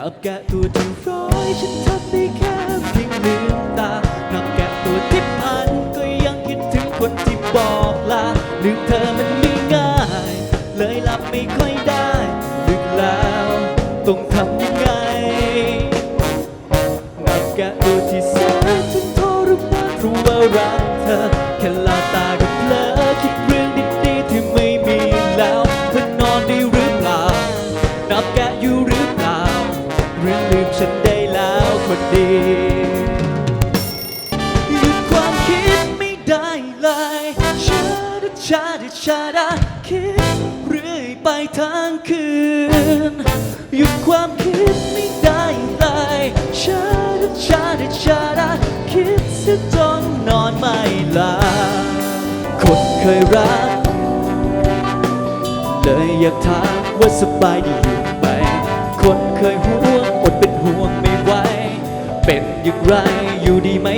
นับแกะตัวที่ร้อยฉันทำได้แค่เพียงลืมตา นับแกะตัวที่พันก็ยังคิดถึงคนที่บอกลาลืมเธอมัน หรือลืมฉันได้แล้วคนดีหยุดความคิดไม่ได้เลยชาดาชาดาชาดาคิดเรื่อยไปทั้งคืนหยุดความคิดไม่ได้เลยชาดาชาดาชาดาคิดเสียจนนอนไม่หลับคนเคยรักเลยอยากถามว่าสบายดีอยู่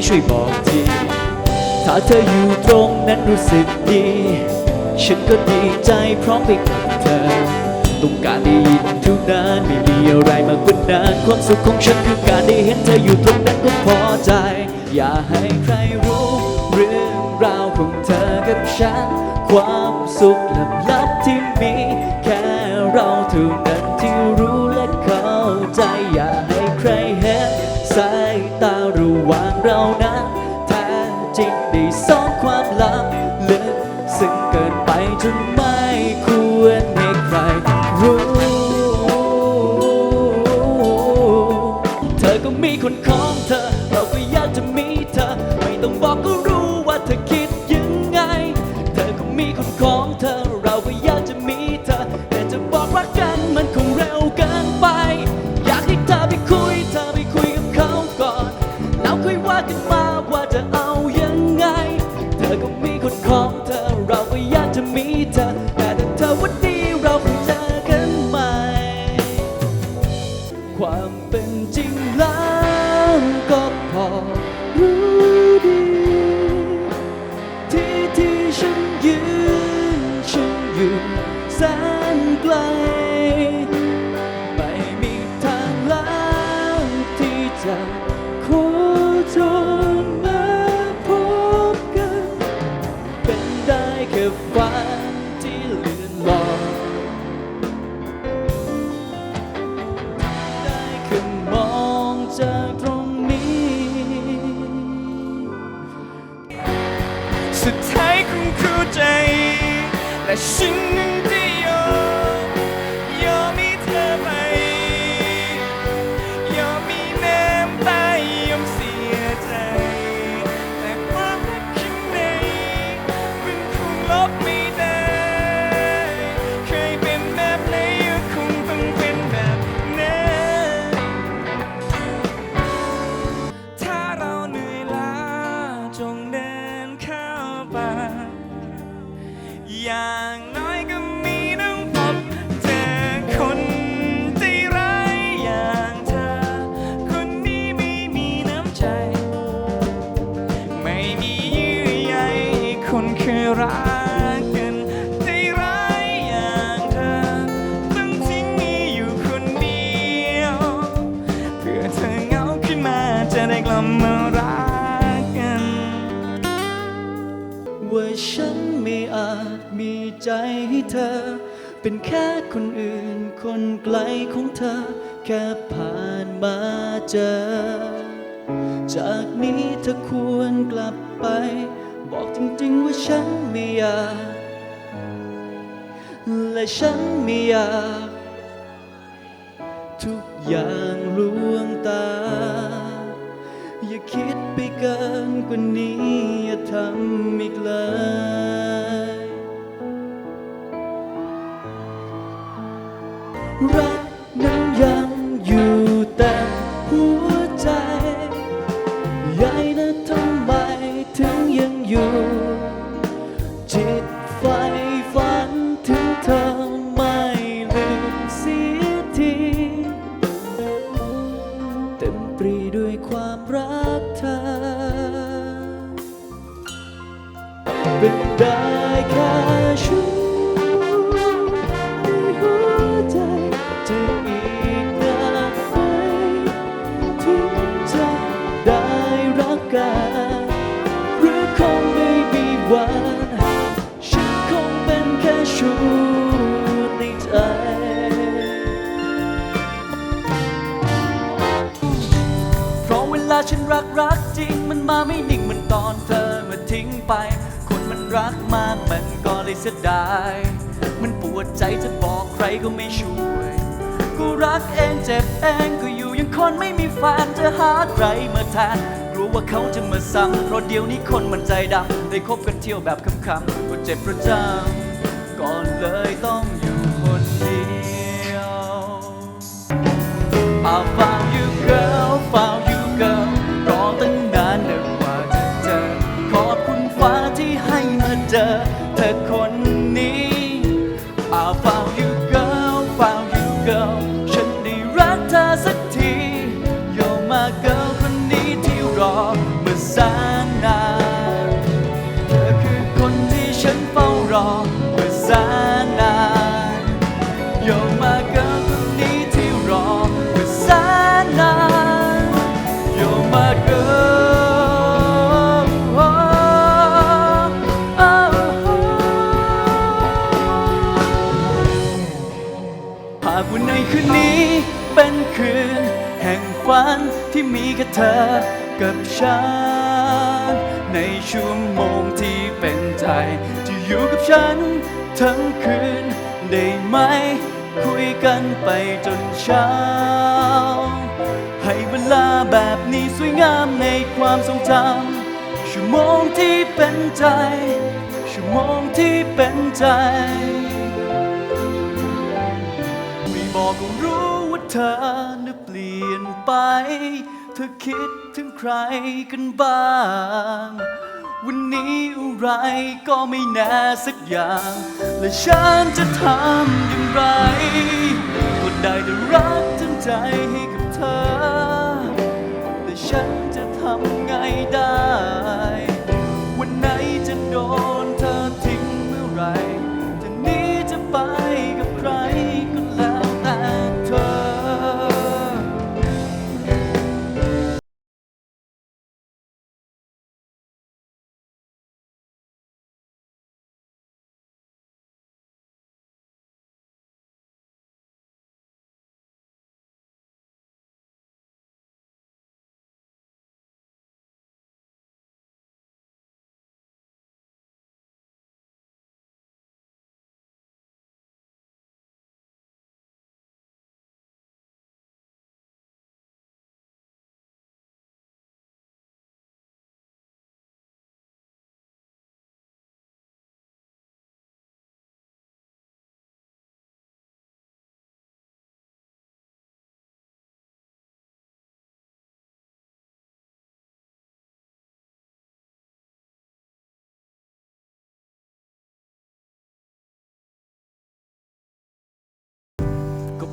ช่วยบอกที ถ้าเธออยู่ตรงนั้นรู้สึกดี ฉันก็ดีใจพร้อมไปกับเธอ ต้องการได้ยินเท่านั้นไม่มีอะไรมากกว่านั้นความสุขของฉันคือการได้เห็นเธออยู่ตรงนั้นก็พอใจ อย่าให้ใครรู้เรื่องราวของเธอกับฉัน ความสุขลับๆที่มีแค่เราเท่านั้น ที่จะ เธอ เป็นแค่คนอื่นคนไกลของเธอ แค่ผ่านมาเจอ จากนี้เธอควรกลับไป บอกจริงๆว่าฉันไม่อยาก และฉันไม่อยาก ทุกอย่างลวงตา อย่าคิดไปเกินกว่านี้ อย่าทำอีกเลย รั กันหรือคงไม่มีวัน ฉันคงเป็นแค่ชูในใจเพราะเวลาฉันรักรักจริง มันมาไม่นิ่งเหมันตอนเธอมาทิ้งไป คนมันรักมากมันก็เลยเสียดาย มันปวดใจจะบอกใครก็ไม่ช่วยกูรักเองเจ็บเองก็อยู่อยังคนไม่มีแฟนจะหาใครมาแทน ว่าเขาจะมาซ้ำเพราะเดี๋ยวนี้คนมันใจดำได้คบกันเที่ยวแบบคำๆก็เจ็บประจำก่อนเลยต้องอยู่คนเดียวอาฟ้า แสนนานเธอคือคนที่ฉันเฝ้ารอมาแสนนาน You're my girl คนนี้ที่รอมาแสนนาน You're my girl oh, oh. หากวันในคืนนี้เป็นคืนแห่งฝันที่มีแค่เธอกับฉัน ในชั่วโมงที่เป็นใจ จะอยู่กับฉันทั้งคืนได้ไหม คุยกันไปจนเช้า ให้เวลาแบบนี้สวยงามในความทรงจำชั่วโมงที่เป็นใจ ชั่วโมงที่เป็นใจ ไม่บอกก็รู้ว่าเธอน่ะเปลี่ยนไป ธอคิดถึงใครกันบ้าง วันนี้อะไรก็ไม่แน่สักอย่าง และฉันจะทำอย่างไร ก็ได้แต่รักทั้งใจให้กับ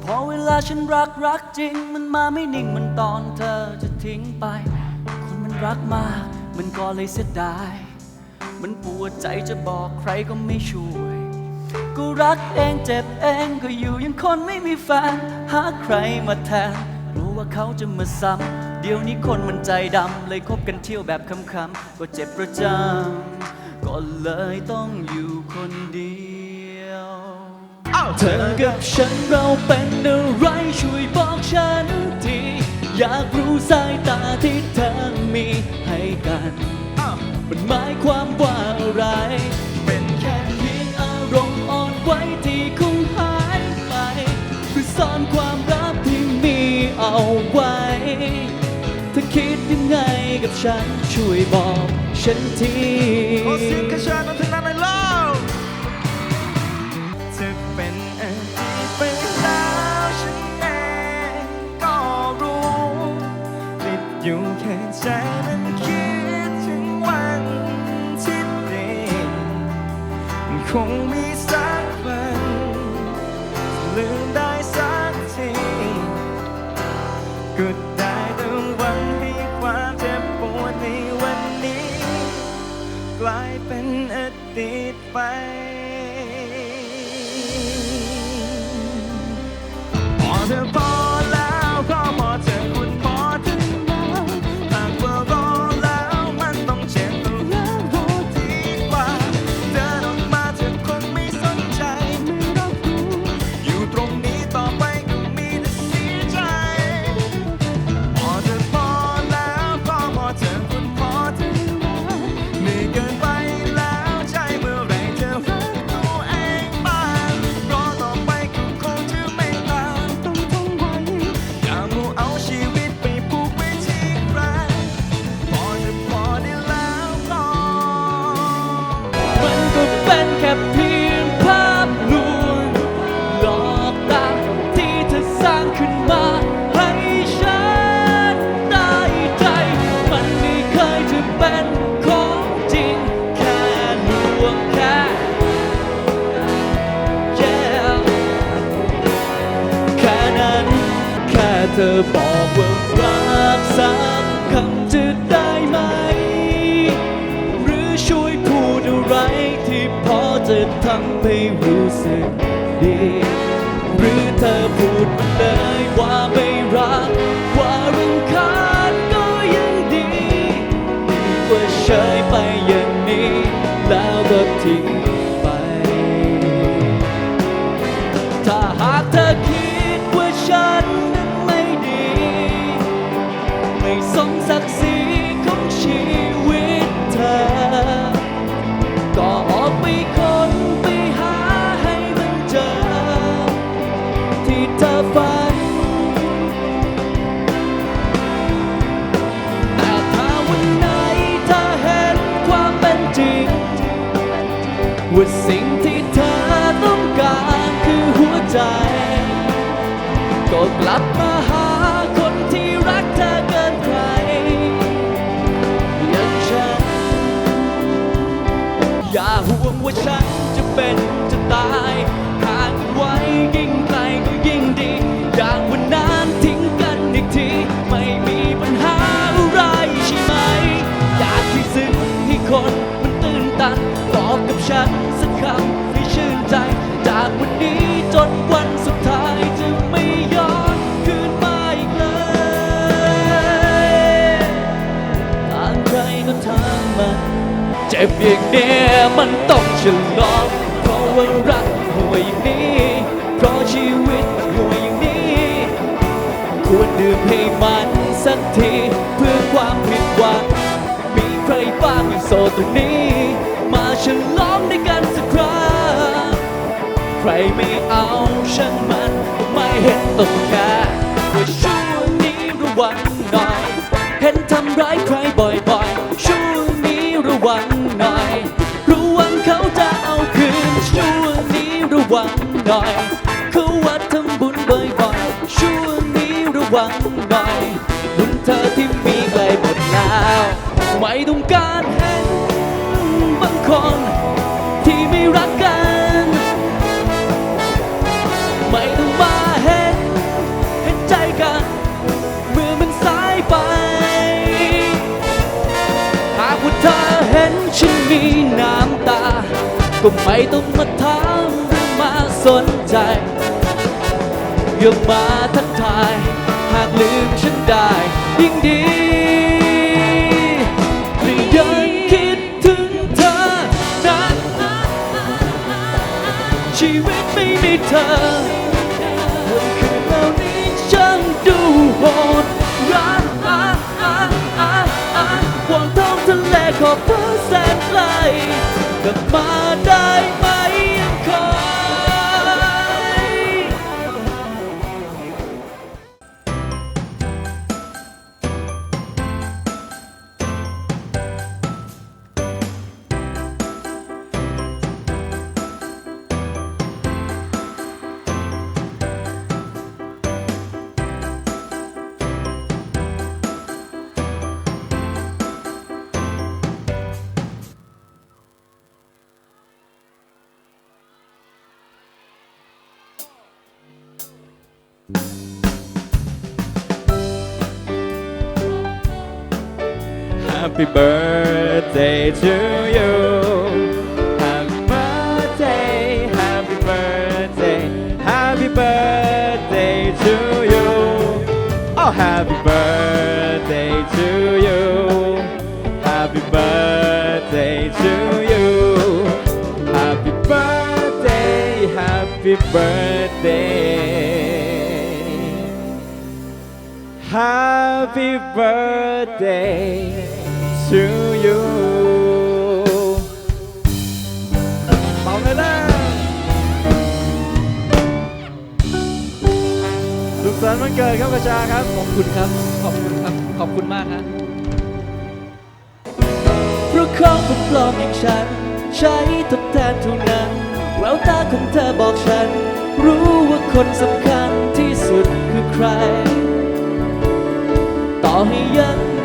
พอเวลาฉันรักรักจริง มันมาไม่นิ่งมันตอนเธอจะทิ้งไป คนมันรักมาก มันก็เลยเสียดาย มันปวดใจจะบอกใครก็ไม่ช่วยก็รักเองเจ็บเองก็อยู่ยังคนไม่มีแฟน หาใครมาแทนรู้ว่าเขาจะมาซ้ำเดี๋ยวนี้คนมันใจดำเลยคบกันเที่ยวแบบคำๆก็เจ็บประจำก็เลยต้องอยู่คนเดียว เธอกับฉันเราเป็นอะไรช่วยบอกฉันที อยากรู้สายตาที่เธอมีให้กันมันหมายความว่าอะไร เป็นแค่เพียงอารมณ์อ่อนไหวที่คงหายไปหรือซ่อนความลับที่มีเอาไว้ เธอคิดยังไงกับฉันช่วยบอกฉันทีขอเสียงกระชากนั้น งมีสักวันลืมได้สักทีก็ได้แต่หวังให้ความเจ็บปวดในวันนี้ กลายเป็นอดีตไป อบอกว่ารักสักคำจะได้ไหม หรือช่วยพูดอะไรที่พอจะทำให้รู้สึกดี หรือเธอพู จ็บอย่างเนี้ยมันต้องฉลองเพราะว่ารักห่วยอย่างนี้เพราะชีวิตห่วยอย่างนี้ ควรดื่มให้มันสักทีเพื่อความผิดหวังมีใครบ้างอยู่โซนตรงนี้ มาฉลองด้วยกันสักครั้งใครไม่เอาช่างมันไม่เห็นต้องแค่ว่าช่วงนี้ระวังหน่อย เห็นทำร้ายใครบ่อย ระวังหน่อยเขาวัดทำบุญบ่อยๆช่วงนี้ระวังหน่อยบุญเธอที่มีใกล้หมดแล้วไม่ต้องการเห็นบางคนที่ไม่รักกัน ไม่ต้องมาเห็นเห็นใจกันเมื่อมันสายไป หากว่าเธอเห็นฉันมีน้ำตา ก็ไม่ต้องมาถาม สนใจอย่ามาทักทาย หากลืมฉันได้ยิ่งดีหรือยังคิดถึงเธอนะชีวิตไม่มีเธอวันคืนเหล่านี้ช่างดูโหดร้ายอะอะอะอะวอนท้องทะเลขอบฟ้าแสนไกลกลับมาได้ไหม Happy birthday to you. Happy birthday Happy birthday Happy birthday to you. Oh happy birthday to you. Happy birthday to you. Happy birthday Happy birthday Happy birthday to you เป่าเลยนะสุขสันต์วันเกิดครับกระชาครับ ขอบคุณครับ ขอบคุณครับ ขอบคุณมากครับเพราะของปลอมๆอย่างฉัน ใช้ทดแทนเท่านั้นแววตาของเธอบอกฉัน รู้ว่าคนสำคัญที่สุดคือใคร ต่อ